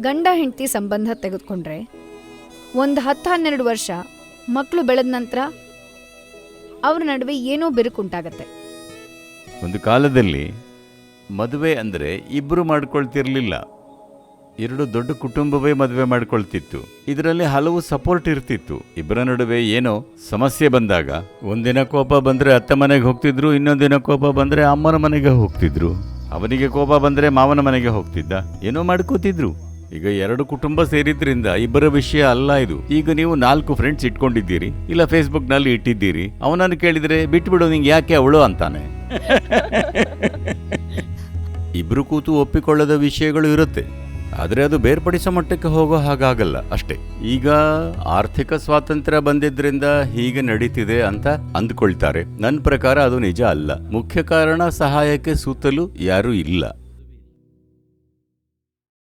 ಗಂಡ ಹೆಂಡತಿ ಸಂಬಂಧ ತೆಗೆದುಕೊಂಡ್ರೆ ಒಂದು ಹತ್ತು ಹನ್ನೆರಡು ವರ್ಷ ಮಕ್ಕಳು ಬೆಳೆದ ನಂತರ ಅವ್ರ ನಡುವೆ ಏನೋ ಬಿರುಕುಂಟಾಗತ್ತೆ. ಒಂದು ಕಾಲದಲ್ಲಿ ಮದುವೆ ಅಂದರೆ ಇಬ್ಬರು ಮಾಡ್ಕೊಳ್ತಿರ್ಲಿಲ್ಲ. ಎರಡು ದೊಡ್ಡ ಕುಟುಂಬವೇ ಮದುವೆ ಮಾಡ್ಕೊಳ್ತಿತ್ತು. ಇದರಲ್ಲಿ ಹಲವು ಸಪೋರ್ಟ್ ಇರ್ತಿತ್ತು. ಇಬ್ಬರ ನಡುವೆ ಏನೋ ಸಮಸ್ಯೆ ಬಂದಾಗ ಒಂದಿನ ಕೋಪ ಬಂದರೆ ಅತ್ತ ಮನೆಗೆ ಹೋಗ್ತಿದ್ರು ಇನ್ನೊಂದಿನ ಕೋಪ ಬಂದರೆ ಅಮ್ಮನ ಮನೆಗೆ ಹೋಗ್ತಿದ್ರು. ಅವನಿಗೆ ಕೋಪ ಬಂದರೆ ಮಾವನ ಮನೆಗೆ ಹೋಗ್ತಿದ್ದ. ಏನೋ ಮಾಡ್ಕೋತಿದ್ರು. ಈಗ ಎರಡು ಕುಟುಂಬ ಸೇರಿದ್ರಿಂದ ಇಬ್ಬರ ವಿಷಯ ಅಲ್ಲ ಇದು. ಈಗ ನೀವು ನಾಲ್ಕು ಫ್ರೆಂಡ್ಸ್ ಇಟ್ಕೊಂಡಿದ್ದೀರಿ ಇಲ್ಲ ಫೇಸ್ಬುಕ್ನಲ್ಲಿ ಇಟ್ಟಿದ್ದೀರಿ. ಅವನನ್ನು ಕೇಳಿದ್ರೆ ಬಿಟ್ಬಿಡು ನಿಂಗೆ ಯಾಕೆ ಅವಳು ಅಂತಾನೆ. ಇಬ್ರು ಕೂತು ಒಪ್ಪಿಕೊಳ್ಳದ ವಿಷಯಗಳು ಇರುತ್ತೆ. ಆದರೆ ಅದು ಬೇರ್ಪಡಿಸೋ ಮಟ್ಟಕ್ಕೆ ಹೋಗೋ ಹಾಗಾಗಲ್ಲ ಅಷ್ಟೇ. ಈಗ ಆರ್ಥಿಕ ಸ್ವಾತಂತ್ರ್ಯ ಬಂದಿದ್ರಿಂದ ಹೀಗೆ ನಡೀತಿದೆ ಅಂತ ಅಂದ್ಕೊಳ್ತಾರೆ. ನನ್ನ ಪ್ರಕಾರ ಅದು ನಿಜ ಅಲ್ಲ. ಮುಖ್ಯ ಕಾರಣ ಸಹಾಯಕ್ಕೆ ಸೂತಲು ಯಾರೂ ಇಲ್ಲ.